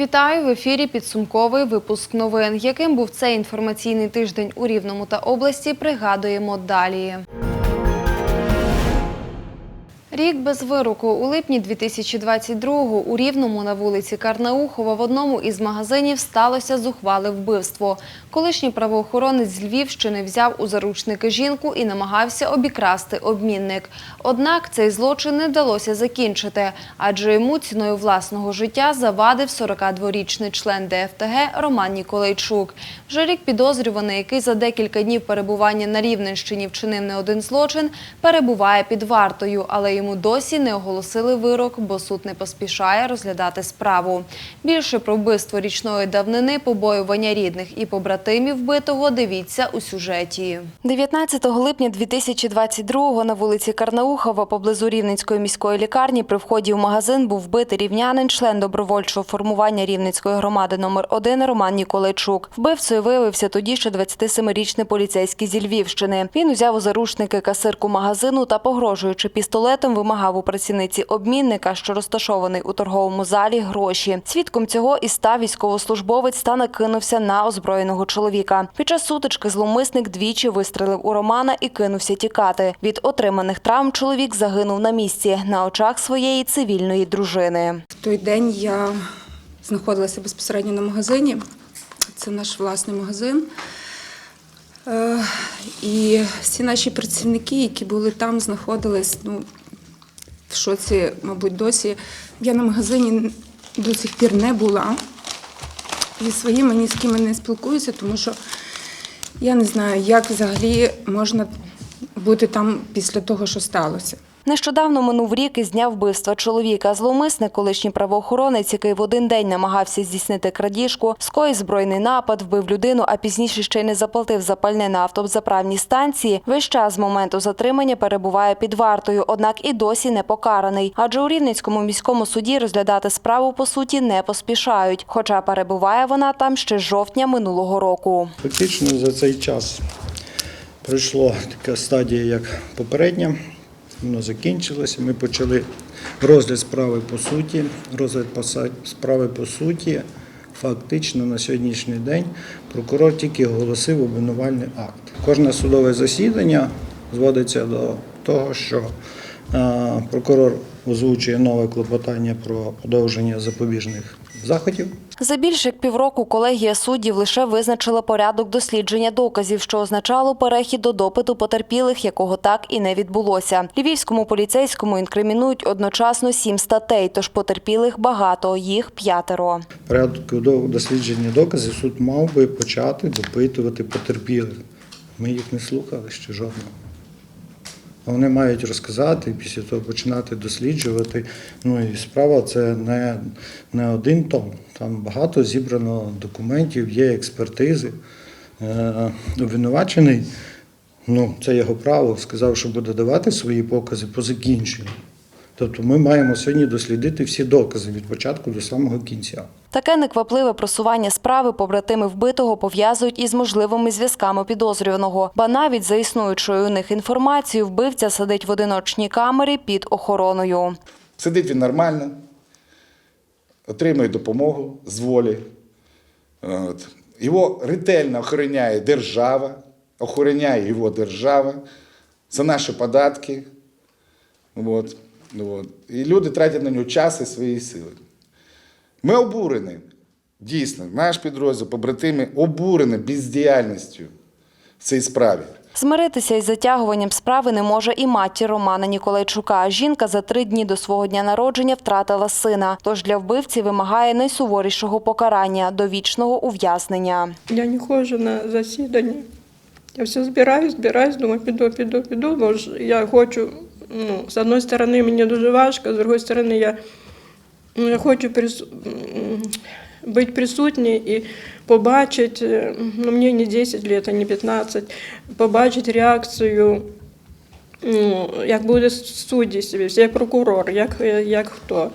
Вітаю в ефірі. Підсумковий випуск новин. Яким був цей інформаційний тиждень у Рівному та області, пригадуємо далі. Рік без вироку. У липні 2022-го у Рівному на вулиці Карнаухова в одному із магазинів сталося зухвале вбивство. Колишній правоохоронець з Львівщини взяв у заручники жінку і намагався обікрасти обмінник. Однак цей злочин не вдалося закінчити, адже йому ціною власного життя завадив 42-річний член ДФТГ Роман Ніколайчук. Вже рік підозрюваний, який за декілька днів перебування на Рівненщині вчинив не один злочин, перебуває під вартою, але йому досі не оголосили вирок, бо суд не поспішає розглядати справу. Більше про вбивство річної давнини, побоювання рідних і побратимів вбитого дивіться у сюжеті. 19 липня 2022-го на вулиці Карнаухова поблизу Рівненської міської лікарні при вході в магазин був вбитий рівнянин, член добровольчого формування Рівненської громади номер 1 Роман Ніколайчук. Вбивцею виявився тоді ще 27-річний поліцейський зі Львівщини. Він узяв у заручники касирку магазину та, погрожуючи пістолетом, вимагав у працівниці обмінника, що розташований у торговому залі, гроші. Свідком цього і став військовослужбовець та накинувся на озброєного чоловіка. Під час сутички зловмисник двічі вистрелив у Романа і кинувся тікати. Від отриманих травм чоловік загинув на місці на очах своєї цивільної дружини. В той день я знаходилася безпосередньо на магазині. Це наш власний магазин. Е, І всі наші працівники, які були там, знаходились ну, шоці, мабуть, досі. Я на магазині до сих пір не була. Зі своїми ні з ким не спілкуюся, тому що я не знаю, як взагалі можна бути там після того, що сталося. Нещодавно минув рік із дня вбивства чоловіка. Зловмисник, колишній правоохоронець, який в один день намагався здійснити крадіжку, скоїв збройний напад, вбив людину, а пізніше ще й не заплатив запальне на автозаправній станції. Весь час з моменту затримання перебуває під вартою, однак і досі не покараний. Адже у Рівненському міському суді розглядати справу по суті не поспішають. Хоча перебуває вона там ще з жовтня минулого року. Фактично за цей час пройшла така стадія, як попередня. Воно закінчилося. Ми почали розгляд справи по суті. Розгляд справи по суті. Фактично на сьогоднішній день прокурор тільки оголосив обвинувальний акт. Кожне судове засідання зводиться до того, що е, прокурор озвучує нове клопотання про подовження запобіжних заходів. За більше як півроку колегія суддів лише визначила порядок дослідження доказів, що означало перехід до допиту потерпілих, якого так і не відбулося. Львівському поліцейському інкримінують одночасно сім статей, тож потерпілих багато, їх п'ятеро. порядку до- дослідження доказів суд мав би почати допитувати потерпілих. Ми їх не слухали ще жодного. Вони мають розказати і після того починати досліджувати. Ну і справа це не, не один том. Там багато зібрано документів, є експертизи. Е, обвинувачений, ну це його право, сказав, що буде давати свої покази по закінченню. Тобто ми маємо сьогодні дослідити всі докази від початку до самого кінця. Таке неквапливе просування справи побратими вбитого пов'язують із можливими зв'язками підозрюваного. Ба навіть за існуючою у них інформацією, вбивця сидить в одиночній камері під охороною. Сидить він нормально, отримує допомогу з волі. От. Його ретельно охороняє держава, охороняє його держава за наші податки. От. От. І люди тратять на нього час і свої сили. Ми обурені, дійсно, наш підрозділ, побратими обурені бездіяльністю в цій справі. Змиритися із затягуванням справи не може і матір Романа Ніколайчука. Жінка за три дні до свого дня народження втратила сина. Тож для вбивці вимагає найсуворішого покарання довічного ув'язнення. Я не ходжу на засідання. Я все збираюсь, збираюсь, думаю, піду, піду, піду, бо ж я хочу, ну, з одної сторони, мені дуже важко, з іншої сторони, я, ну, я хочу прису... бути присутній і побачити, ну, мені не 10 років, а не 15, побачити реакцію, ну, як буде судді себе, як прокурор, як, як хто.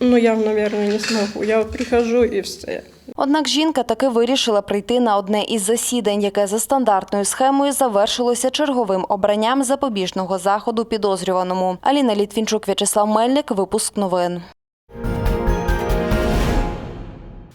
Ну, я, мабуть, не зможу. Я прихожу і все. Однак жінка таки вирішила прийти на одне із засідань, яке за стандартною схемою завершилося черговим обранням запобіжного заходу підозрюваному. Аліна Літвінчук, В'ячеслав Мельник, випуск новин.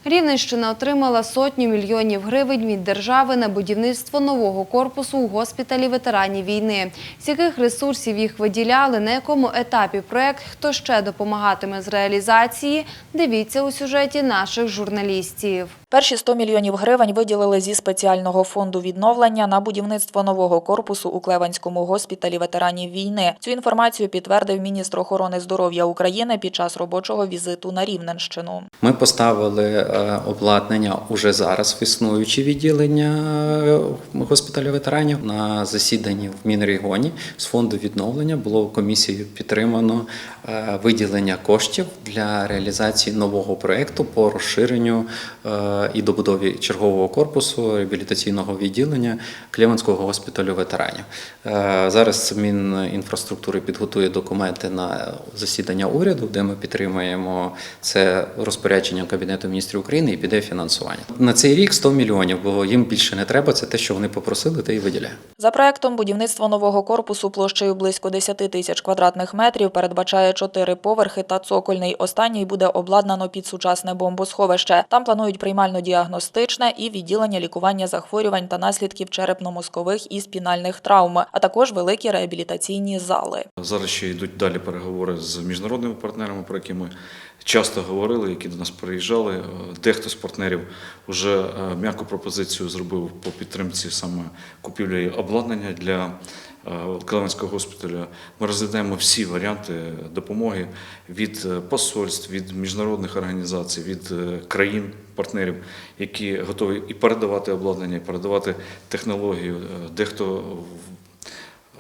Рівненщина отримала сотню мільйонів гривень від держави на будівництво нового корпусу у госпіталі ветеранів війни. З яких ресурсів їх виділяли, на якому етапі проект, хто ще допомагатиме з реалізації, дивіться у сюжеті наших журналістів. Перші 100 мільйонів гривень виділили зі спеціального фонду відновлення на будівництво нового корпусу у Клеванському госпіталі ветеранів війни. Цю інформацію підтвердив міністр охорони здоров'я України під час робочого візиту на Рівненщину. Ми поставили е, обладнання уже зараз в існуючі відділення е, госпіталю ветеранів на засіданні в Мінрегіоні з фонду відновлення було комісією підтримано е, виділення коштів для реалізації нового проекту по розширенню і добудові чергового корпусу реабілітаційного відділення Клевенського госпіталю ветеранів. Е, Зараз Мінінфраструктури підготує документи на засідання уряду, де ми підтримуємо це розпорядження Кабінету міністрів України і піде фінансування. На цей рік 100 мільйонів, бо їм більше не треба. Це те, що вони попросили, те і виділяє. За проектом будівництво нового корпусу площею близько 10 тисяч квадратних метрів передбачає чотири поверхи та цокольний. Останній буде обладнано під сучасне бомбосховище. Там планують приймально-діагностичне і відділення лікування захворювань та наслідків черепно-мозкових і спінальних травм, а також великі реабілітаційні зали. Зараз ще йдуть далі переговори з міжнародними партнерами, про які ми часто говорили, які до нас приїжджали. Е, Дехто з партнерів вже е, м'яку пропозицію зробив по підтримці саме купівлі обладнання для е, госпіталя. госпіталю. Ми розглядаємо всі варіанти допомоги від е, посольств, від міжнародних організацій, від е, країн. Партнерів, які готові і передавати обладнання, і передавати технологію. Дехто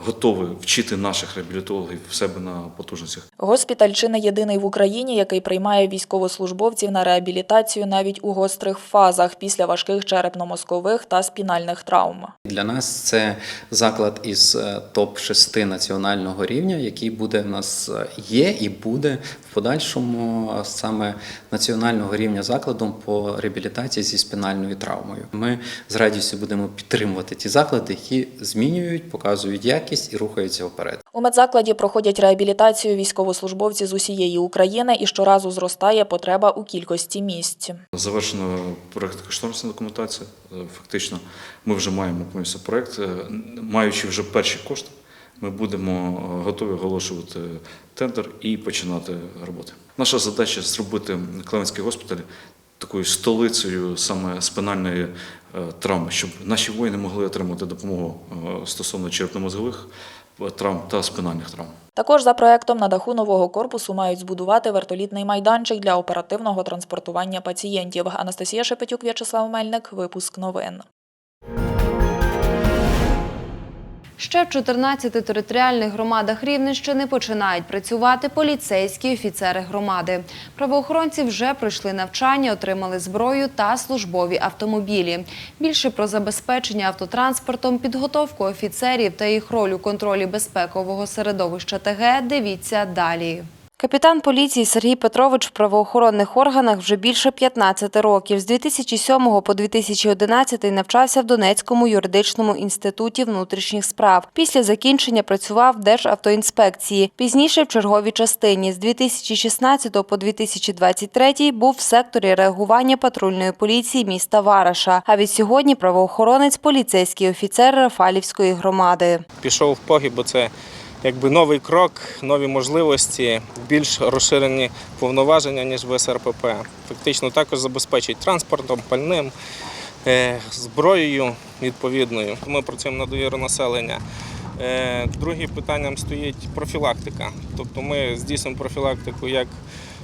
готовий вчити наших реабілітологів в себе на потужностях. Госпіталь чи не єдиний в Україні, який приймає військовослужбовців на реабілітацію навіть у гострих фазах після важких черепно-мозкових та спінальних травм. Для нас це заклад із е, топ-6 національного рівня, який буде в нас е, є і буде в подальшому саме національного рівня закладом по реабілітації зі спінальною травмою. Ми з радістю будемо підтримувати ті заклади, які змінюють, показують якість і рухаються вперед. У медзакладі проходять реабілітацію військовослужбовці з усієї України і щоразу зростає потреба у кількості місць. Завершено проект кошторисна документація. Е, Фактично, ми вже маємо повністю проект. Е, Маючи вже перші кошти, ми будемо е, готові оголошувати тендер і починати роботи. Наша задача зробити Клевенський госпіталь такою столицею саме спинальної е, травми, щоб наші воїни могли отримати допомогу е, стосовно черепно-мозгових е, травм та спинальних травм. Також за проектом на даху нового корпусу мають збудувати вертолітний майданчик для оперативного транспортування пацієнтів. Анастасія Шепетюк, В'ячеслав Мельник. Випуск новин. Ще в 14 територіальних громадах Рівненщини починають працювати поліцейські офіцери громади. Правоохоронці вже пройшли навчання, отримали зброю та службові автомобілі. Більше про забезпечення автотранспортом, підготовку офіцерів та їх роль у контролі безпекового середовища ТГ дивіться далі. Капітан поліції Сергій Петрович в правоохоронних органах вже більше 15 років. З 2007 по 2011 навчався в Донецькому юридичному інституті внутрішніх справ. Після закінчення працював в Державтоінспекції. Пізніше в черговій частині. З 2016 по 2023 був в секторі реагування патрульної поліції міста Вараша. А від сьогодні правоохоронець поліцейський офіцер Рафалівської громади. пішов в погиб, бо це якби новий крок, нові можливості, більш розширені повноваження, ніж в СРПП. Фактично також забезпечить транспортом, пальним, е, зброєю відповідною. Ми працюємо на довіру населення. Е, Другим питанням стоїть профілактика. Тобто ми здійснюємо профілактику як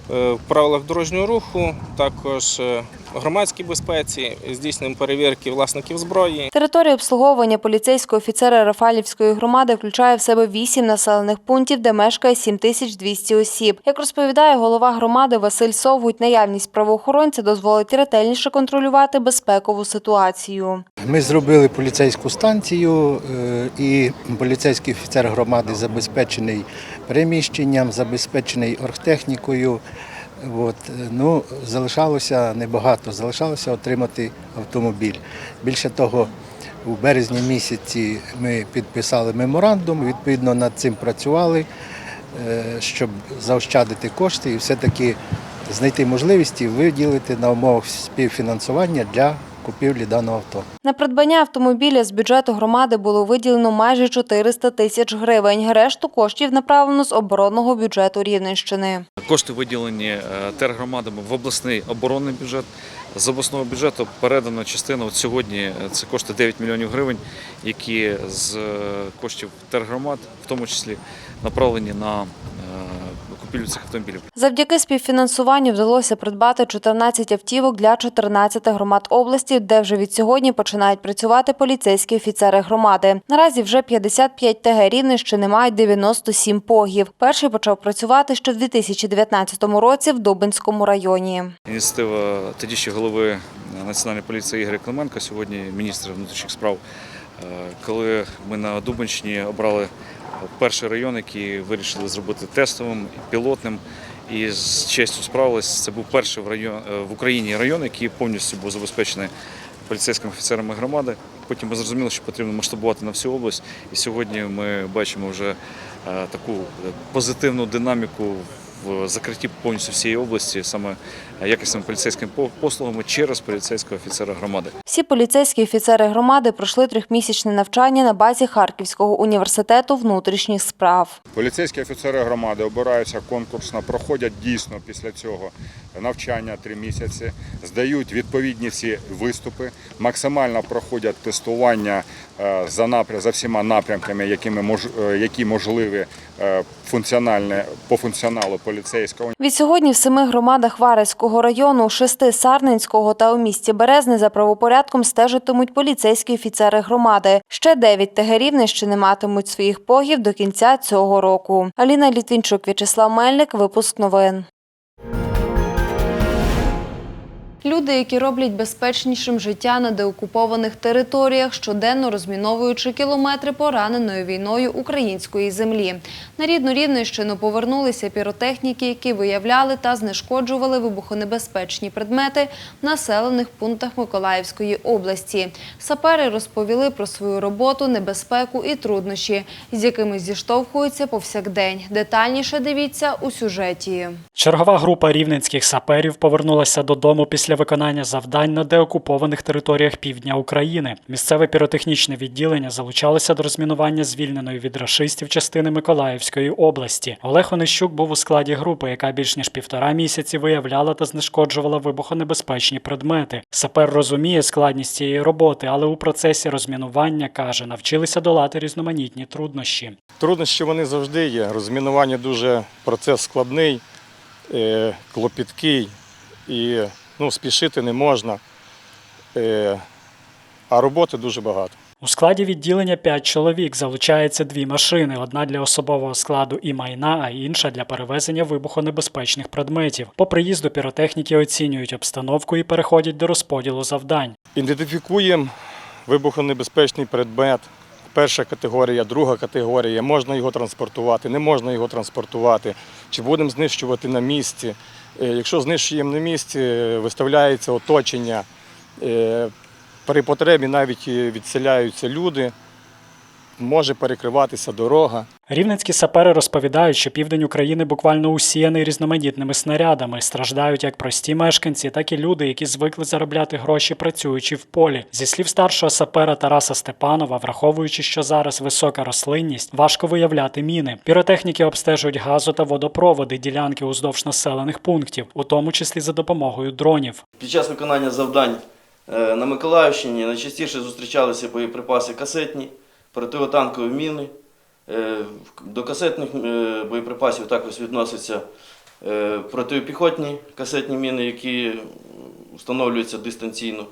в правилах дорожнього руху, також е, громадській безпеці, здійснюємо перевірки власників зброї. Територія обслуговування поліцейського офіцера Рафалівської громади включає в себе вісім населених пунктів, де мешкає 7200 осіб. Як розповідає голова громади Василь Совгуть, наявність правоохоронця дозволить ретельніше контролювати безпекову ситуацію. Ми зробили поліцейську станцію, е, і поліцейський офіцер громади забезпечений переміщенням, забезпечений оргтехнікою. От, е, ну, залишалося небагато, залишалося отримати автомобіль. Більше того, у березні місяці ми підписали меморандум, відповідно над цим працювали, е, щоб заощадити кошти і все-таки знайти можливості виділити на умовах співфінансування для купівлі даного авто. На придбання автомобіля з бюджету громади було виділено майже 400 тисяч гривень. Решту коштів направлено з оборонного бюджету Рівненщини. Кошти виділені е, тергромадами в обласний оборонний бюджет. З обласного бюджету передано частина. От сьогодні е, це кошти 9 мільйонів гривень, які з е, коштів тергромад, в тому числі, направлені на купівлю цих автомобілів. Завдяки співфінансуванню вдалося придбати 14 автівок для 14 громад області, де вже від сьогодні починають працювати поліцейські офіцери громади. Наразі вже 55 ТГ Рівненщини мають 97 погів. Перший почав працювати ще в 2019 році в Дубинському районі. Ініціатива тоді ще голови Національної поліції Ігоря Клименка, сьогодні міністра внутрішніх справ, е, коли ми на Дубенщині обрали перший район, який вирішили зробити тестовим, пілотним. І з честю справились. Це був перший в, район, е, в Україні район, який повністю був забезпечений поліцейськими офіцерами громади. Потім ми зрозуміли, що потрібно масштабувати на всю область. І сьогодні ми бачимо вже е, таку е, позитивну динаміку в закритті повністю всієї області, саме якісними поліцейськими по- послугами через поліцейського офіцера громади. Всі поліцейські офіцери громади пройшли трьохмісячне навчання на базі Харківського університету внутрішніх справ. Поліцейські офіцери громади обираються конкурсно, проходять дійсно після цього навчання три місяці, здають відповідні всі виступи, максимально проходять тестування е, за напрям за всіма напрямками, якими е, які можливі е, функціональне по функціоналу поліцейського. Відсьогодні в семи громадах Вареського району, шести Сарненського та у місті Березне за правопорядком стежитимуть поліцейські офіцери громади. Ще дев'ять ТГ Рівненщини матимуть своїх погів до кінця цього року. Аліна Літвінчук, В'ячеслав Мельник, випуск новин. Люди, які роблять безпечнішим життя на деокупованих територіях, щоденно розміновуючи кілометри пораненої війною української землі. На рідну Рівненщину повернулися піротехніки, які виявляли та знешкоджували вибухонебезпечні предмети в населених пунктах Миколаївської області. Сапери розповіли про свою роботу, небезпеку і труднощі, з якими зіштовхуються повсякдень. Детальніше дивіться у сюжеті. Чергова група рівненських саперів повернулася додому після виконання завдань на деокупованих територіях півдня України. Місцеве піротехнічне відділення залучалося до розмінування звільненої від рашистів частини Миколаївської області. Олег Онищук був у складі групи, яка більш ніж півтора місяці виявляла та знешкоджувала вибухонебезпечні предмети. Сапер розуміє складність цієї роботи, але у процесі розмінування каже, навчилися долати різноманітні труднощі. Труднощі вони завжди є. Розмінування дуже процес складний, е, клопіткий і ну, спішити не можна. Е, А роботи дуже багато. У складі відділення 5 чоловік залучається дві машини: одна для особового складу і майна, а інша для перевезення вибухонебезпечних предметів. По приїзду піротехніки оцінюють обстановку і переходять до розподілу завдань. Ідентифікуємо вибухонебезпечний предмет. Перша категорія, друга категорія. Можна його транспортувати, не можна його транспортувати. Чи будемо знищувати на місці? Е, Якщо знищуємо на місці, е, виставляється оточення. Е, При потребі навіть відселяються люди, може перекриватися дорога. Рівненські сапери розповідають, що південь України буквально усіяний різноманітними снарядами. Страждають як прості мешканці, так і люди, які звикли заробляти гроші, працюючи в полі. Зі слів старшого сапера Тараса Степанова, враховуючи, що зараз висока рослинність, важко виявляти міни. Піротехніки обстежують газу та водопроводи, ділянки уздовж населених пунктів, у тому числі за допомогою дронів. Під час виконання завдань е, на Миколаївщині найчастіше зустрічалися боєприпаси касетні, противотанкові міни. Е, До касетних е, боєприпасів також відносяться е, протипіхотні касетні міни, які встановлюються дистанційно.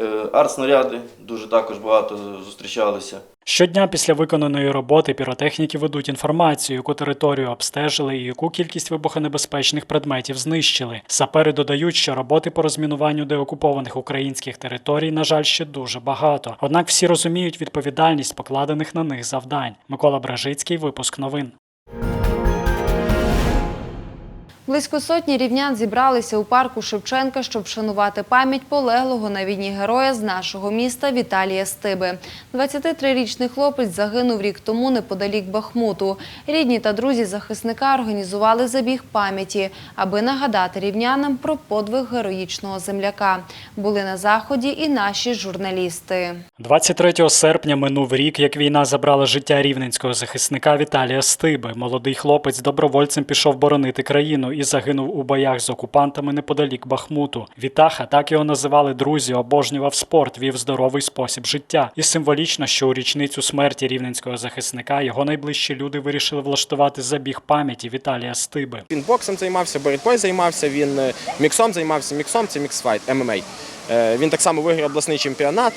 Е, Артснаряди дуже також багато зустрічалися. Щодня після виконаної роботи піротехніки ведуть інформацію, яку територію обстежили і яку кількість вибухонебезпечних предметів знищили. Сапери додають, що роботи по розмінуванню деокупованих українських територій, на жаль, ще дуже багато. Однак всі розуміють відповідальність покладених на них завдань. Микола Бражицький, випуск новин. Близько сотні рівнян зібралися у парку Шевченка, щоб вшанувати пам'ять полеглого на війні героя з нашого міста Віталія Стиби. 23-річний хлопець загинув рік тому неподалік Бахмуту. Рідні та друзі захисника організували забіг пам'яті, аби нагадати рівнянам про подвиг героїчного земляка. Були на заході і наші журналісти. 23 серпня минув рік, як війна забрала життя рівненського захисника Віталія Стиби. Молодий хлопець добровольцем пішов боронити країну і загинув у боях з окупантами неподалік Бахмуту. Вітаха, так його називали друзі, обожнював спорт, вів здоровий спосіб життя. І символічно, що у річницю смерті рівненського захисника його найближчі люди вирішили влаштувати забіг пам'яті Віталія Стиби. Він боксом займався, боротьбою займався, він е, міксом займався. Міксом це міксфайт, ММА. Е, Він так само виграв обласний чемпіонат.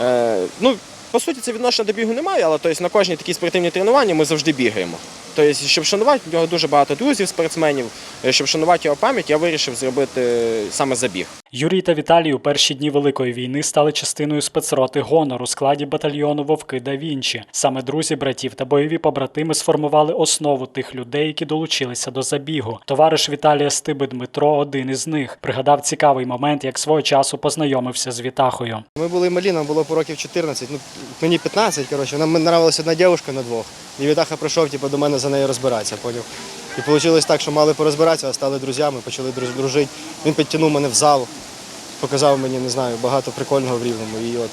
Е, Ну, по суті, це відношення до бігу немає, але тобто, на кожній такій спортивній тренуванні ми завжди бігаємо. Тобто, щоб шанувати, в нього дуже багато друзів, спортсменів. Щоб шанувати його пам'ять, я вирішив зробити е, саме забіг. Юрій та Віталій у перші дні Великої війни стали частиною спецроти «Гонор» у складі батальйону Вовки да Вінчі. Саме друзі братів та бойові побратими сформували основу тих людей, які долучилися до забігу. Товариш Віталія Стиби Дмитро один із них. Пригадав цікавий момент, як свого часу познайомився з Вітахою. Ми були малі, нам було по років 14, ну мені 15, коротше, нам нравилася одна дівчинка на двох. І Вітаха прийшов типу, до мене за нею розбиратися, поняв. І вийшло так, що мали порозбиратися, а стали друзями, почали дружити. Він підтягнув мене в зал, показав мені, не знаю, багато прикольного в рівному. І от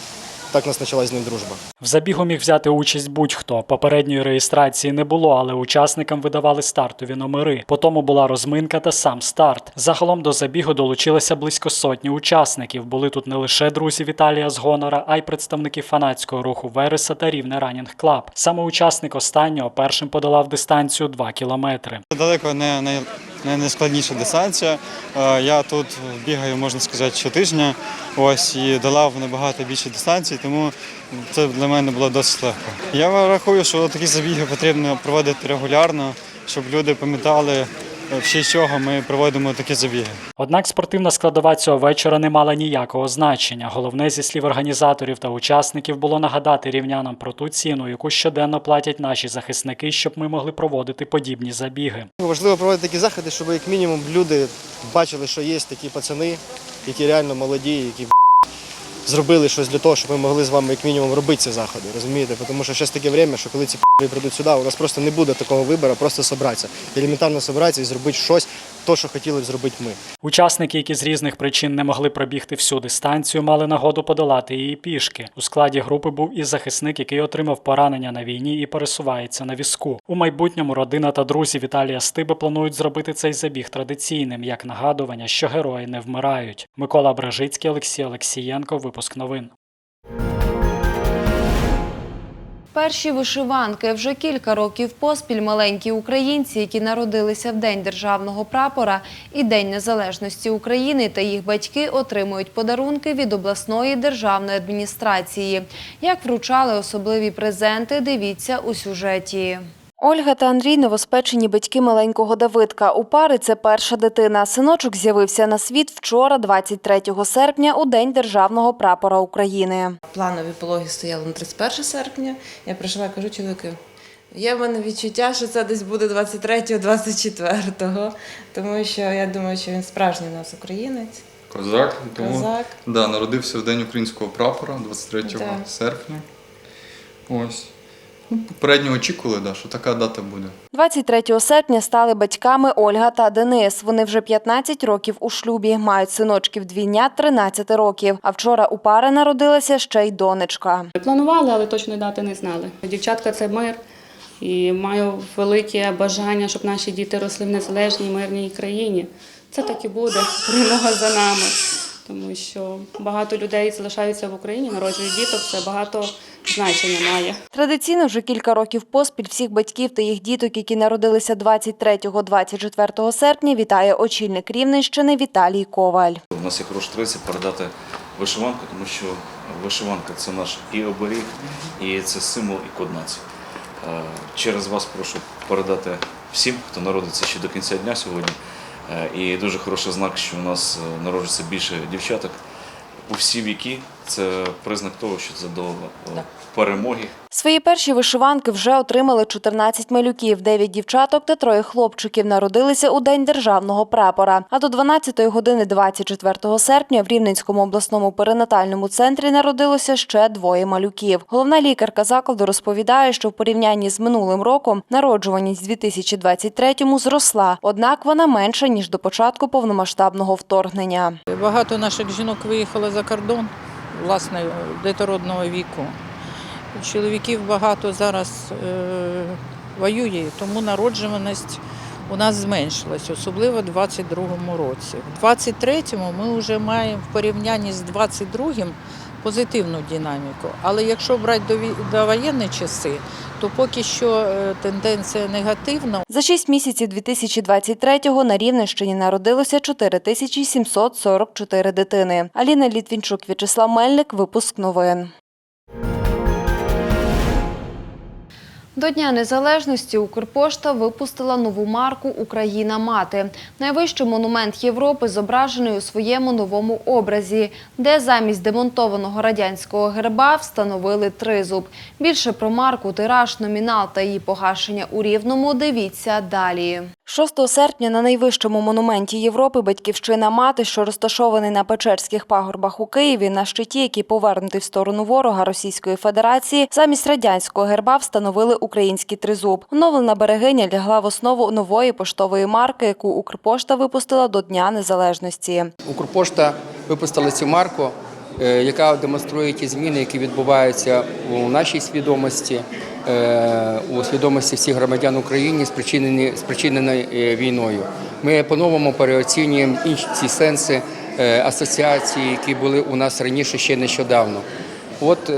так у нас почалась з ним дружба. В забігу міг взяти участь будь-хто. Попередньої реєстрації не було, але учасникам видавали стартові номери. Потім була розминка та сам старт. Загалом до забігу долучилося близько сотні учасників. Були тут не лише друзі Віталія з Гонора, а й представники фанатського руху Вереса та Рівне Ранінг Клаб. Саме учасник останнього першим подолав дистанцію 2 кілометри. Далеко не, не, не найскладніша дистанція. Е, Я тут бігаю, можна сказати, щотижня. Ось і долав набагато більше дистанцій, тому це для мене було досить легко. Я рахую, що такі забіги потрібно проводити регулярно, щоб люди пам'ятали, в честь чого ми проводимо такі забіги. Однак спортивна складова цього вечора не мала ніякого значення. Головне, зі слів організаторів та учасників, було нагадати рівнянам про ту ціну, яку щоденно платять наші захисники, щоб ми могли проводити подібні забіги. Важливо проводити такі заходи, щоб як мінімум люди бачили, що є такі пацани, які реально молоді, які зробили щось для того, щоб ми могли з вами як мінімум робити ці заходи. Розумієте? Тому що зараз таке время, що коли ці прийдуть сюди, у нас просто не буде такого вибору, просто зібратися. Елементарно зібратися і зробити щось, то, що хотіли б зробити ми. Учасники, які з різних причин не могли пробігти всю дистанцію, мали нагоду подолати її пішки. У складі групи був і захисник, який отримав поранення на війні і пересувається на візку. У майбутньому родина та друзі Віталія Стиби планують зробити цей забіг традиційним як нагадування, що герої не вмирають. Микола Бражицький, Олексій Олексієнко. Випуск новин. Перші вишиванки вже кілька років поспіль маленькі українці, які народилися в День державного прапора і День незалежності України та їх батьки отримують подарунки від обласної державної адміністрації. Як вручали особливі презенти, дивіться у сюжеті. Ольга та Андрій новоспечені батьки маленького Давидка. У пари це перша дитина. Синочок з'явився на світ вчора, 23 серпня, у День державного прапора України. Планові пологи стояли на 31 серпня. Я прийшла, кажу чоловіку, є в мене відчуття, що це десь буде 23-24, тому що я думаю, що він справжній у нас українець. Козак, тому Козак. Да, народився в День українського прапора 23 Да. серпня. Ось. Ну, попередньо очікували, да, що така дата буде. 23 серпня стали батьками Ольга та Денис. Вони вже 15 років у шлюбі, мають синочків двійня 13 років. А вчора у пари народилася ще й донечка. Планували, але точної дати не знали. Дівчатка це мир, і маю велике бажання, щоб наші діти росли в незалежній мирній країні. Це так і буде. Перемога за нами. Тому що багато людей залишаються в Україні, народжують діток, це багато значення має. Традиційно вже кілька років поспіль всіх батьків та їх діток, які народилися 23-24 серпня, вітає очільник Рівненщини Віталій Коваль. У нас є хороша традиція передати вишиванку, тому що вишиванка це наш і оберіг, і це символ і код нації. Е, Через вас прошу передати всім, хто народиться ще до кінця дня сьогодні. Е, І дуже хороший знак, що у нас е, народжується більше дівчаток у всі віки. Це признак того, що це до е, перемоги. Свої перші вишиванки вже отримали 14 малюків, 9 дівчаток та троє хлопчиків народилися у День державного прапора. А до 12 години 24 серпня в Рівненському обласному перинатальному центрі народилося ще двоє малюків. Головна лікарка закладу розповідає, що в порівнянні з минулим роком народжуваність в 2023-му зросла, однак вона менша ніж до початку повномасштабного вторгнення. Багато наших жінок виїхало за кордон, власне, детородного віку. Чоловіків багато зараз е, воює, тому народжуваність у нас зменшилась, особливо в 22-му році. В 23-му ми вже маємо в порівнянні з 22-м позитивну динаміку. Але якщо брати до, до воєнні часи, то поки що е, тенденція негативна. За шість місяців 2023-го на Рівненщині народилося 4744 дитини. Аліна Літвінчук, В'ячеслав Мельник, випуск новин. До Дня Незалежності Укрпошта випустила нову марку Україна мати. Найвищий монумент Європи зображений у своєму новому образі, де замість демонтованого радянського герба встановили тризуб. Більше про марку, тираж, номінал та її погашення у Рівному дивіться далі. 6 серпня на найвищому монументі Європи Батьківщина мати, що розташований на Печерських пагорбах у Києві, на щиті, який повернутий в сторону ворога Російської Федерації, замість радянського герба встановили український тризуб. Оновлена берегиня лягла в основу нової поштової марки, яку Укрпошта випустила до Дня Незалежності. Укрпошта випустила цю марку, е, яка демонструє ті зміни, які відбуваються у нашій свідомості, е, у свідомості всіх громадян України, спричинені спричинені е, війною. Ми по-новому переоцінюємо інші сенси асоціації, які були у нас раніше ще нещодавно. От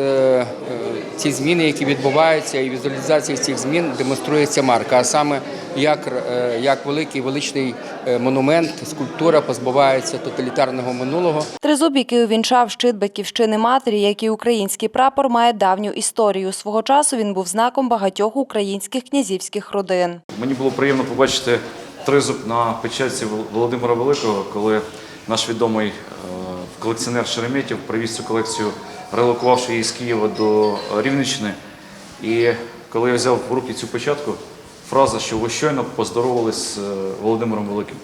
ці зміни, які відбуваються, і візуалізація цих змін демонструє ця марка. А саме як, е, як великий величний е, монумент, скульптура позбувається тоталітарного минулого. Тризуб, який увінчав щит батьківщини матері, як і український прапор, має давню історію. Свого часу він був знаком багатьох українських князівських родин. Мені було приємно побачити тризуб на печатці Володимира Великого, коли наш відомий е, колекціонер Шереметєв привіз цю колекцію, релокувавши її з Києва до Рівненщини. І коли я взяв в руки цю печатку, фраза, що ви щойно поздоровались з е, Володимиром Великим.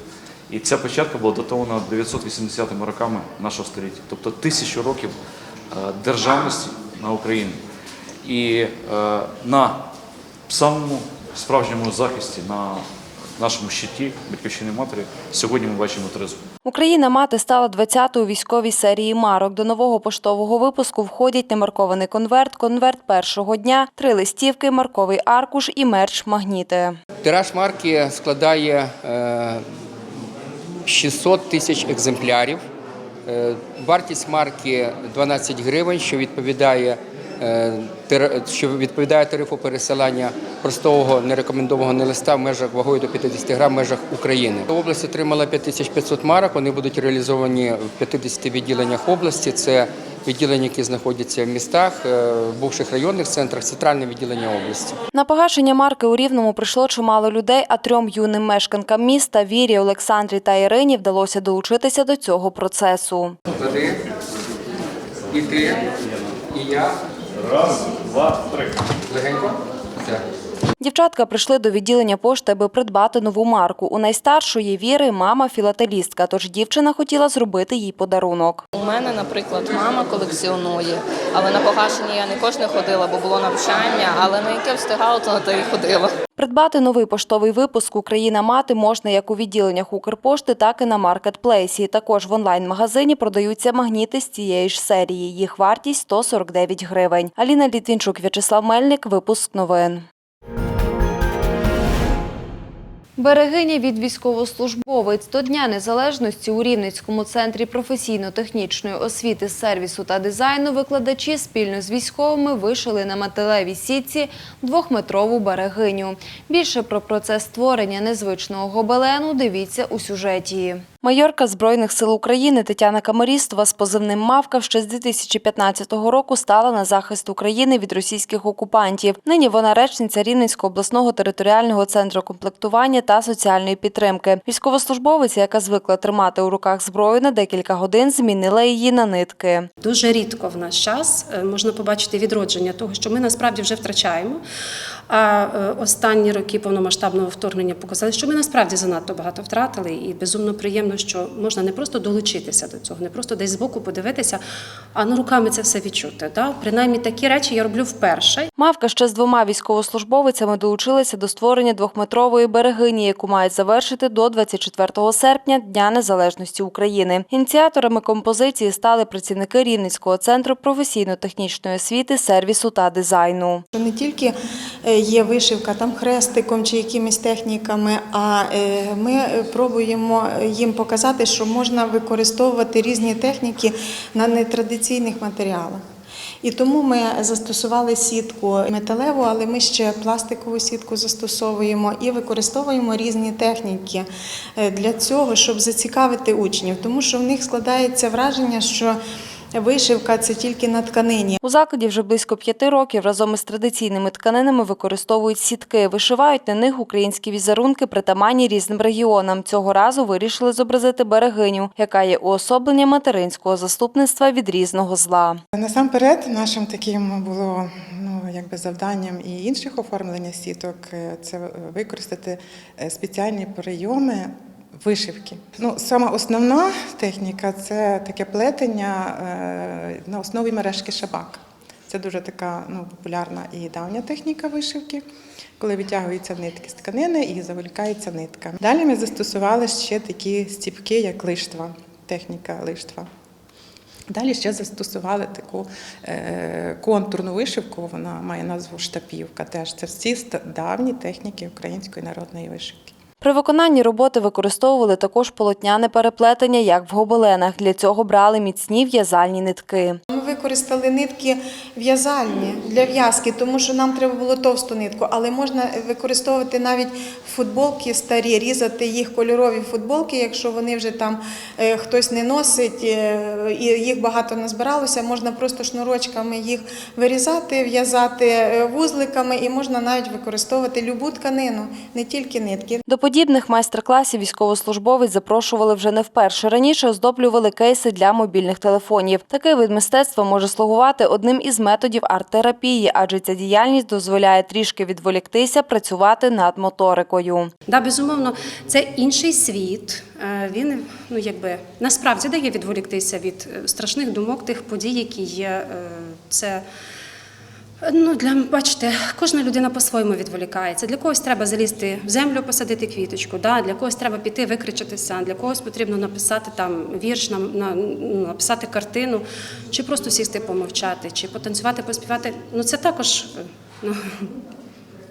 І ця печатка була датована 980 роками нашого століття, тобто тисячу років е, державності на Україну. І е, на самому справжньому захисті, на нашому щиті батьківщини матері, сьогодні ми бачимо тризуб. Україна мати стала 20-ю військовій серії марок. До нового поштового випуску входять немаркований конверт, конверт першого дня, три листівки, марковий аркуш і мерч магніти. Тираж марки складає е, 600 тисяч екземплярів. Е, Вартість марки 12 гривень, що відповідає, е, що відповідає тарифу пересилання простого нерекомендованого листа в межах вагою до 50 грам в межах України. Область отримала 5500 марок. Вони будуть реалізовані в 50 відділеннях області. Це відділення, які знаходяться в містах, е, в бувших районних центрах, центральне відділення області. На погашення марки у Рівному прийшло чимало людей, а трьом юним мешканкам міста Вірі, Олександрі та Ірині вдалося долучитися до цього процесу. І ти, і я. Раз, два, три. Легенько. Дівчатка прийшли до відділення пошти, аби придбати нову марку. У найстаршої Віри мама філателістка, тож дівчина хотіла зробити їй подарунок. У мене, наприклад, мама колекціонує, але на погашення я не кожне ходила, бо було навчання, але на яке встигала, то на те і ходила. Придбати новий поштовий випуск Україна мати можна як у відділеннях Укрпошти, так і на маркетплейсі. Також в онлайн-магазині продаються магніти з цієї ж серії. Їх вартість 149 гривень. Аліна Літвінчук, В'ячеслав Мельник. Випуск новин. Берегиня від військовослужбовець до Дня Незалежності у Рівненському центрі професійно-технічної освіти, сервісу та дизайну викладачі спільно з військовими вишили на металевій сітці двохметрову берегиню. Більше про процес створення незвичного гобелену дивіться у сюжеті. Майорка Збройних сил України Тетяна Камарістова з позивним «Мавка» ще з 2015 року стала на захист України від російських окупантів. Нині вона речниця Рівненського обласного територіального центру комплектування та соціальної підтримки. Військовослужбовиця, яка звикла тримати у руках зброю на декілька годин, змінила її на нитки. Дуже рідко в наш час е, можна побачити відродження того, що ми насправді вже втрачаємо. А е, останні роки повномасштабного вторгнення показали, що ми насправді занадто багато втратили, і безумно приємно, що можна не просто долучитися до цього, не просто десь збоку подивитися, а ну руками це все відчути. Да? Принаймні такі речі я роблю вперше. Мавка ще з двома військовослужбовицями долучилася до створення двохметрової берегині, яку мають завершити до 24 серпня Дня Незалежності України. Ініціаторами композиції стали працівники Рівненського центру професійно-технічної освіти, сервісу та дизайну. Не тільки е, є вишивка там хрестиком чи якимись техніками, а е, ми пробуємо їм показати, що можна використовувати різні техніки на нетрадиційних матеріалах. І тому ми застосували сітку металеву, але ми ще пластикову сітку застосовуємо і використовуємо різні техніки е, для цього, щоб зацікавити учнів, тому що в них складається враження, що вишивка це тільки на тканині. У закладі вже близько п'яти років разом із традиційними тканинами використовують сітки. Вишивають на них українські візерунки, притаманні різним регіонам. Цього разу вирішили зобразити берегиню, яка є уособленням материнського заступництва від різного зла. Насамперед, нашим таким було ну якби завданням і інших оформлення сіток е, це використати е, спеціальні прийоми. Вишивки. Ну, сама основна техніка це таке плетення е, на основі мережки шабак. Це дуже така ну, популярна і давня техніка вишивки, коли витягуються нитки з тканини і заволікається нитка. Далі ми застосували ще такі стіпки, як лиштва, техніка лиштва. Далі ще застосували таку е, контурну вишивку, вона має назву штапівка. Теж це всі давні техніки української народної вишивки. При виконанні роботи використовували також полотняне переплетення, як в гобеленах. Для цього брали міцні в'язальні нитки. Використали нитки в'язальні для в'язки, тому що нам треба було товсту нитку, але можна використовувати навіть футболки старі, різати їх кольорові футболки, якщо вони вже там е, хтось не носить е, і їх багато назбиралося, можна просто шнурочками їх вирізати, в'язати е, вузликами, і можна навіть використовувати любу тканину, не тільки нитки. До подібних майстер-класів військовослужбовець запрошували вже не вперше. Раніше оздоблювали кейси для мобільних телефонів. Такий вид мистецтва може слугувати одним із методів арт-терапії, адже ця діяльність дозволяє трішки відволіктися, працювати над моторикою. Да, безумовно, це інший світ. Е, Він ну якби насправді дає відволіктися від е, страшних думок тих подій, які є. Е, Це ну для бачите, кожна людина по-своєму відволікається. Для когось треба залізти в землю, посадити квіточку. Да? Для когось треба піти викричатися, для когось потрібно написати там вірш, ну, написати картину, чи просто сісти помовчати, чи потанцювати, поспівати. Ну це також. е, Ну,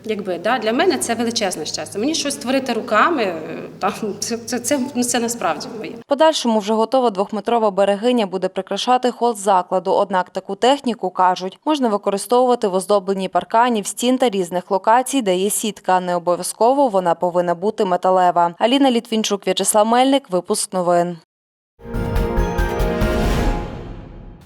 Якби да, для мене це величезне щастя. Мені щось створити руками, е, там це, це, це, ну, це насправді моє. Подальшому вже готова двохметрова берегиня буде прикрашати хол закладу. Однак таку техніку кажуть, можна використовувати в оздобленні парканів, стін та різних локацій, де є сітка. Не обов'язково вона повинна бути металева. Аліна Літвінчук, В'ячеслав Мельник. Випуск новин.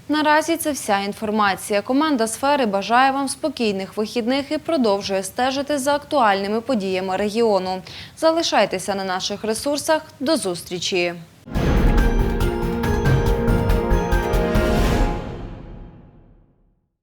Наразі це вся інформація. Команда сфери бажає вам спокійних вихідних і продовжує стежити за актуальними подіями регіону. Залишайтеся на наших ресурсах. До зустрічі!